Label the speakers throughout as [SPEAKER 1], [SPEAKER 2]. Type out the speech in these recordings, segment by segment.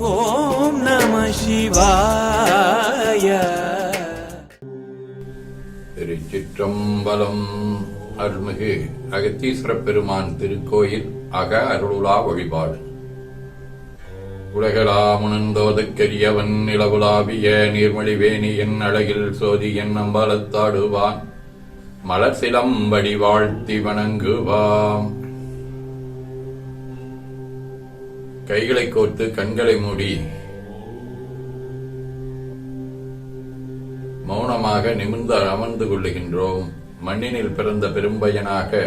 [SPEAKER 1] ஓம் நம சிவாய.
[SPEAKER 2] திருச்சிற்றம்பலம் அருள்மிகு அகத்தீஸ்வர பெருமான் திருக்கோயில் அக அருளுலா வழிபாடு. உலகளாமுணந்தோதற்கரியவன் நிலவுலாவிய நீர்மொழிவேணி என் அழகில் சோதி என் அம்பலத்தாடுவான். மலர் சிலம்படி வாழ்த்தி வணங்குவாம். கைகளை கோர்த்து கண்களை மூடி மௌனமாக நிமிர்ந்து அமர்ந்து கொள்ளுகின்றோம். மண்ணினில் பிறந்த பெரும்பயனாக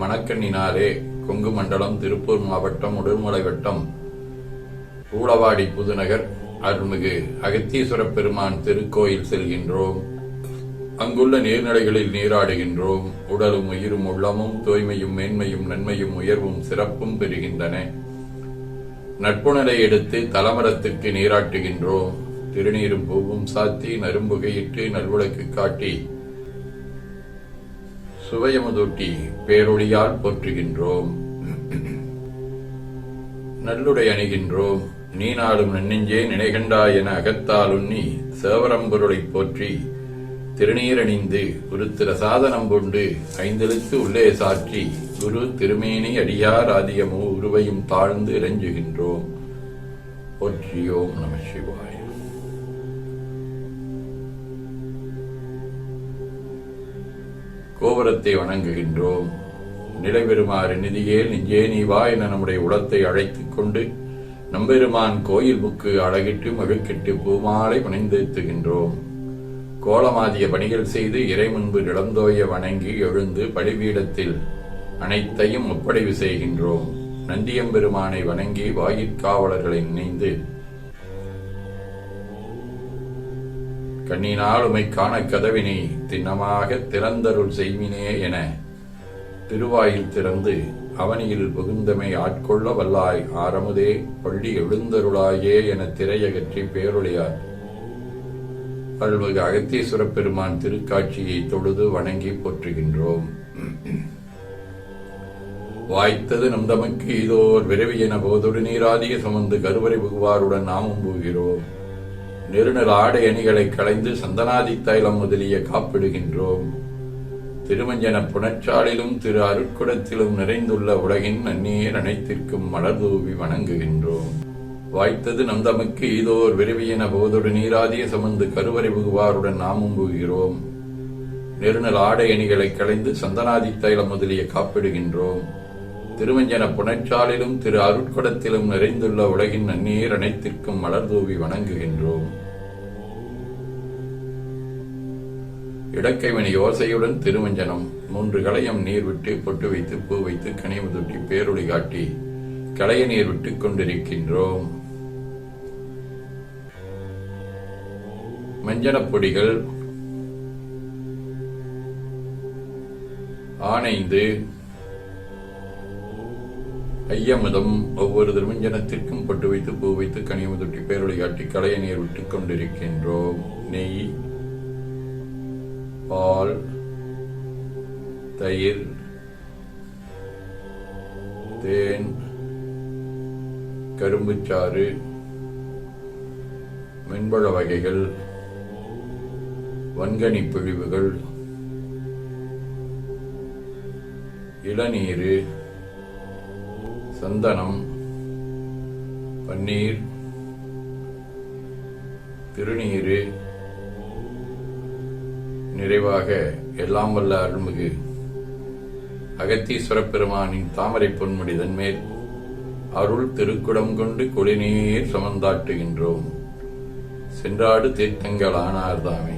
[SPEAKER 2] மணக்கண்ணினாலே கொங்கு மண்டலம் திருப்பூர் மாவட்டம் உடுமலை வட்டம் ஊளவாடி புதுநகர் அருள்மிகு அகத்தீஸ்வர பெருமான் திருக்கோயில் செல்கின்றோம். அங்குள்ள நீர்நிலைகளில் நீராடுகின்றோம். உடலும் உயிரும் உள்ளமும் தூய்மையும் மேன்மையும் நன்மையும் உயர்வும் சிறப்பும் பெறுகின்றன. நட்புணரை எடுத்து தலமரத்துக்கு நீராட்டுகின்றோம் திருநீரும் பூவும் சாத்தி நரும்புகையிட்டு நல்விளக்கு காட்டி சுவையமுதூட்டி பேரொழியால் போற்றுகின்றோம். நல்லுடை அணிகின்றோம். நீ நாளும் நன்னெஞ்சே நினைகண்டாய் என அகத்தால் உண்ணி சேவரம்பொருளைப் போற்றி திருநீரணிந்து குருத்திர சாதனம் கொண்டு ஐந்தெழுத்து உள்ளே சாற்றி குரு திருமேனி அடியார் ஆதியமோ உருவையும் தாழ்ந்து இறைஞ்சுகின்றோம். ஒற்றியோம் நம சிவாய. கோபுரத்தை வணங்குகின்றோம். நிலைபெறுமாறு நிதியே நெஞ்சே நீ வா என நம்முடைய உளத்தை அழைத்துக் கொண்டு நம்பெருமான் கோயில் புக்கு அழகிட்டு மகிழ்கிட்டு பூமாலை புனைந்தெழுத்துகின்றோம் கோலமாதிய பணிகள் செய்து இறை முன்பு நிலந்தோய வணங்கி எழுந்து பலிபீடத்தில் அனைத்தையும் ஒப்படைவு செய்கின்றோம். நந்தியம்பெருமானை வணங்கி வாயிற்காவலர்களை நினைந்து கண்ணினால் உமை காண கதவினை திண்ணமாக திறந்தருள் செய்மினே என திருவாயில் திறந்து அவனியில் புகுந்தமை ஆட்கொள்ள வல்லாய் ஆரமுதே பள்ளி எழுந்தருளாயே என திரையகற்றி பேரொழியார். அருள்மிகு அகத்தீஸ்வர பெருமான் திருக்காட்சியை தொழுது வணங்கி போற்றுகின்றோம். வாய்த்தது நம் தமக்கு இதோர் விரைவு என போதொடு நீராதிய சுமந்து கருவறை புகுவாருடன் நாமும் போகிறோம். நெருநல் ஆடை அணிகளை களைந்து சந்தனாதி தைலம் முதலிய காப்பிடுகின்றோம். திருமஞ்சன புனச்சாலிலும் திரு அருட்குடத்திலும் நிறைந்துள்ள உலகின் நன்னீர் அனைத்திற்கும் மலர் தூவி வணங்குகின்றோம். வாய்த்தது நம் தமக்கு இதோர் விரைவியன போதொடு நீராதிய சுமந்து கருவறை புகுவாருடன் நாமும் புகிறோம் நெருநல் ஆடை அணிகளை களைந்து சந்தனாதி தைலம் முதலிய காப்பிடுகின்றோம். திருமஞ்சன புனச்சாலிலும் திரு அருட்குடத்திலும் நிறைந்துள்ள உலகின் நன்னீர் அனைத்திற்கும் மலர்தூவி வணங்குகின்றோம். இடக்கைவனி யோசையுடன் திருமஞ்சனம் மூன்று களையம் நீர் விட்டு பொட்டு வைத்து பூ வைத்து கனிமுதுட்டி பேரொளி காட்டி களைய நீர் விட்டுக் கொண்டிருக்கின்றோம். மஞ்சனப் பொடிகள் ஆனைந்து ஐயமுதம் ஒவ்வொரு திருமஞ்சனத்திற்கும் பட்டு வைத்து பூ வைத்து கனிமுதொட்டி பேரொழி காட்டி களைய நீர் விட்டுக் கொண்டிருக்கின்றோம். நெய் பால் தயிர் தேன் கரும்புச்சாறு மென்பழ வகைகள் வன்கனி பிழிவுகள் இளநீர் சந்தனம் பன்னீர் திருநீரு நிறைவாக எல்லாம் வல்ல அருள்மிகு அகத்தீஸ்வர பெருமானின் தாமரை பொன்முடிதன் மேல் அருள் திருக்குடம் கொண்டு குளிநீர் சுமந்தாட்டுகின்றோம். சென்றாடு தீர்த்தங்கள் ஆனார்தாமே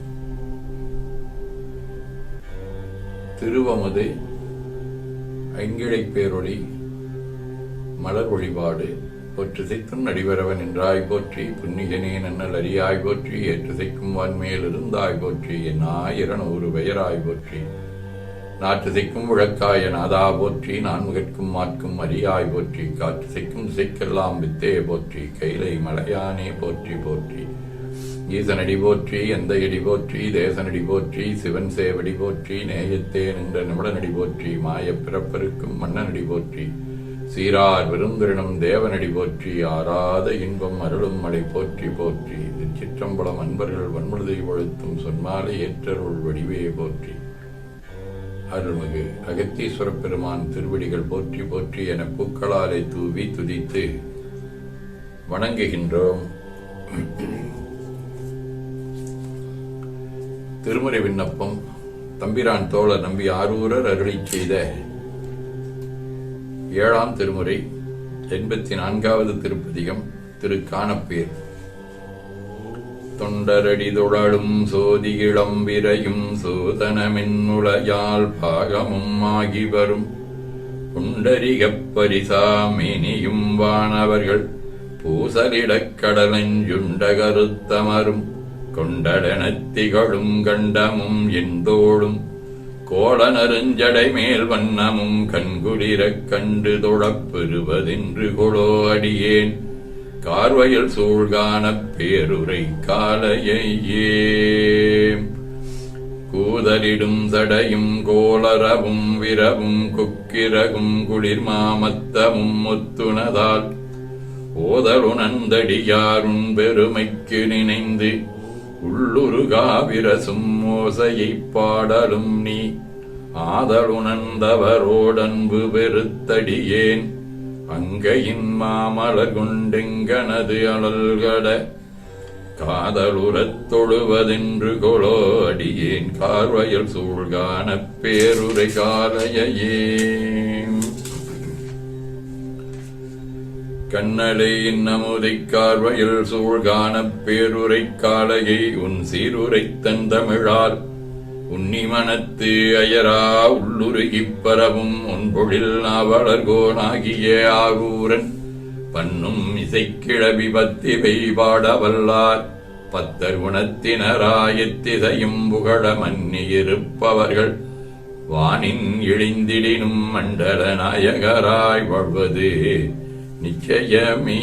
[SPEAKER 2] திருவமது ஐங்கிழை பேரொளி மலர் வழிபாடு போற்று செய்த்தும் நடிவரவன் என்றாய் போற்றி புன்னிகனே நன்னல் அறியாய் போற்றி ஏற்று செய்க்கும் வான்மேல் இருந்தாய் போற்றி என் ஆயிரநூறு பெயராய் போற்றி. நாற்று செய்க்கும் விளக்காய நாதா போற்றி நான்முகற்கும் மாற்கும் அரியாய் போற்றி காற்று செய்க்கும் திசைக்கெல்லாம் வித்தே போற்றி கைலை மலையானே போற்றி போற்றி. ஈசனடி போற்றி எந்த இடி போற்றி தேசனடி போற்றி சிவன் சேவடி போற்றி நேயத்தே நின்ற நிமிடனடி போற்றி மாயப் பிறப்பருக்கும் மன்னனடி போற்றி சீரார் விருந்தினம் தேவனடி போற்றி ஆறாத இன்பம் அருளும் மழை போற்றி போற்றி திருச்சிற்றம்பலம் அன்பர்கள் வன்முழுதை ஒழுத்தும் சொன்மாலை ஏற்றருள் வடிவே போற்றி. அருள்மிகு அகத்தீஸ்வரப் பெருமான் திருவடிகள் போற்றி போற்றி என பூக்களாலை தூவி துதித்து வணங்குகின்றோம். திருமுறை விண்ணப்பம் தம்பிரான் தோழர் நம்பி ஆரூரர் அருளி செய்த ஏழாம் திருமுறை எண்பத்தி நான்காவது திருப்பதிகம் திரு காணப்பேர். தொண்டரடி தொழலும் சோதி இளம்பிரையும் சோதனமின்னுளையால் பாகமும் ஆகி வரும். புண்டரிகப் பரிசாமினியும் வானவர்கள் பூசலிடக் கடலஞ்சுண்ட கருத்தமரும். கொண்டடனத்திகழும் கண்டமும் எந்தோளும் கோள நறுஞ்சடை மேல் வண்ணமும் கண்குளிரக் கண்டு தொழப்பெறுவதென்று கொளோ அடியேன். கார்வையில் சூழ்கானப் பேருரை காலையே கூதலிடும் சடையும் கோளரவும் விரவும் குக்கிரகும் குளிர் மாமத்தமும் முத்துணதால் ஓதலுணர்ந்தடியாருன் பெருமைக்கு நினைந்து உள்ளுருகாவிரசும் ஓசையைப் பாடலும் நீ. ஆதலுணர்ந்தவரோடன்பு பெருத்தடியேன் அங்கையின் மாமலர் கொண்டெங்கனது அழல்கட. காதலுறத் தொழுவதென்று கொலோ அடியேன். கார்வயல் சூழ்கான பேருரை காலையே கண்ணலை இன்னமுதைக் சூழ்கான சூழ்கானப் பேருரைக் காலையை உன் சீருரைத் தந்தமிழால் உன்னிமனத்து அயரா உள்ளுருகிப் பரவும் உன் பொழில் நாவலர்கோனாகிய ஆகூரன். பண்ணும் இசைக்கிழவி பத்திவை பாடவல்லார். பத்தர் குணத்தினராயத்திசையும் புகழ மன்னியிருப்பவர்கள். வானின் இழிந்திடினும் மண்டல நாயகராய் வாழ்வது நிச்சயமே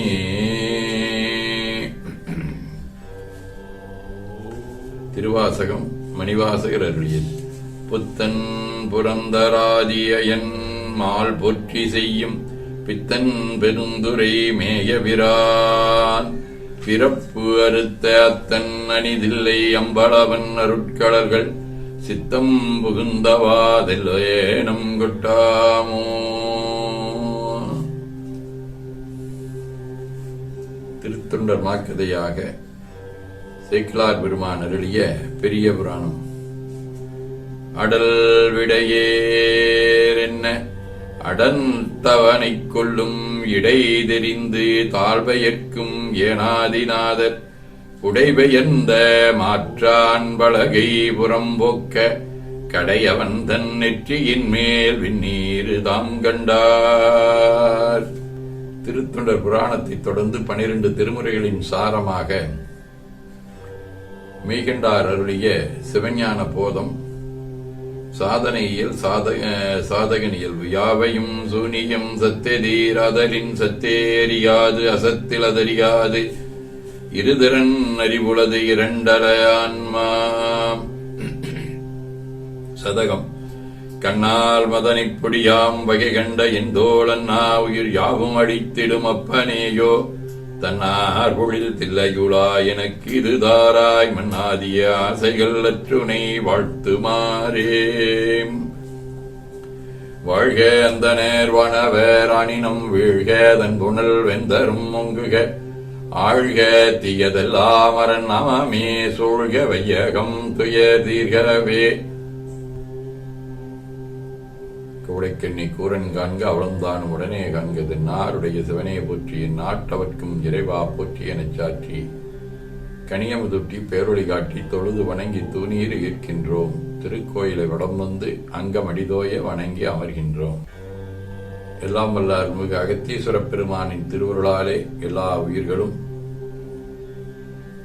[SPEAKER 2] திருவாசகம் மணிவாசகர் அருளியது. புத்தன் புரந்தராதியன் மால் பொற்றி செய்யும் பித்தன் பெருந்துரை மேயபிரான் பிறப்பு அறுத்த அத்தன் அணிதில்லை அம்பளவன் அருட்களர்கள் சித்தம் புகுந்தவாதெல்லேனம் கொட்டாமோ. திருத்தொண்டர் மாக்கதையாக சேக்கிலார் பெருமான் அருளிய பெரிய புராணம். அடல் விடையேர் என்ன அடந்தவனை கொள்ளும் இடை தெரிந்து தாழ்வையற்கும் ஏனாதிநாதர் உடைபெயர்ந்த மாற்றான் பலகை புறம்போக்க கடையவன் தன் நெற்றியின் மேல் விண்ணீரு தாம் கண்டார். திருத்தொண்டர் புராணத்தைத் தொடர்ந்து பனிரெண்டு திருமுறைகளின் சாரமாக மீகண்டார் அருளிய சிவஞான போதம் சாதனையில் சாதக சாதகனியல் யாவையும் சூனியம் சத்தெதீராதலின் சத்தேரியாது அசத்தில் அதறியாது. இருதிறன் அறிவுளது இரண்டர ஆன்மா. சதகம். கண்ணால் மதனைப்பொடியாம் வகை கண்ட என் தோழன் உயிர் யாவும் அடித்திடும் அப்பனேயோ. தன்னார் பொழில் தில்லையுளா எனக்கு இது தாராய் மன்னாதிய ஆசைகள் அற்றுனை வாழ்த்துமாறே வாழ்க அந்த நேர்வனவர் அணினம் வீழ்க தன் புனல் வெந்தரும் முங்குக. ஆழ்க தீயதெல்லாம் அரண் அமமே சூழ்க வையகம் துய தீர்கவே கூடைக்கண்ணி கூரன் காண்க அவளந்தான் உடனே காண்கது நாருடைய சிவனே போற்றி நாட்டவர்க்கும் இறைவா போற்றி எனச் சாற்றி. கனியமுதுட்டி பேரொழி காட்டி தொழுது வணங்கி தூணீர் இருக்கின்றோம் திருக்கோயிலை வடம் வந்து அங்கமடிதோய வணங்கி அமர்கின்றோம். எல்லாம் வல்ல அருள்மிகு அகத்தீஸ்வரப் பெருமானின் திருவருளாலே எல்லா உயிர்களும்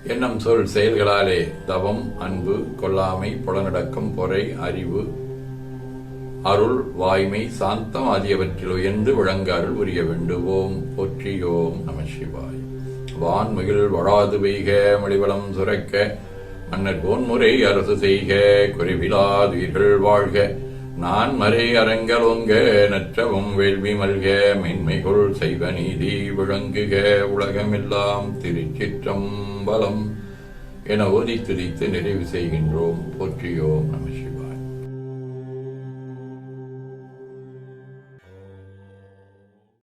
[SPEAKER 2] எண்ணம் சொல் செயல்களாலே தவம் அன்பு கொல்லாமை புலனடக்கம் பொறை அறிவு அருள் வாய்மை சாந்தம் ஆகியவற்றில் உயர்ந்து விளங்க அருள் புரிய வேண்டுவோம் போற்றியோம் நம சிவாய். வான்மகிழ் வழாது பெய்க மொழிவளம் சுரக்க மன்னர் கோன்முறை அரசு செய்க குறைவிலாதுயிர்கள் வாழ்க. நான் மறை அரங்கலோங்க நற்றவும் வேள்வி மல்க மென்மைகொள் செய்வ நீதி விளங்குக உலகமெல்லாம் திருச்சிற்றம்பலம். என ஓதி துதித்து நிறைவு செய்கின்றோம். போற்றியோம் நம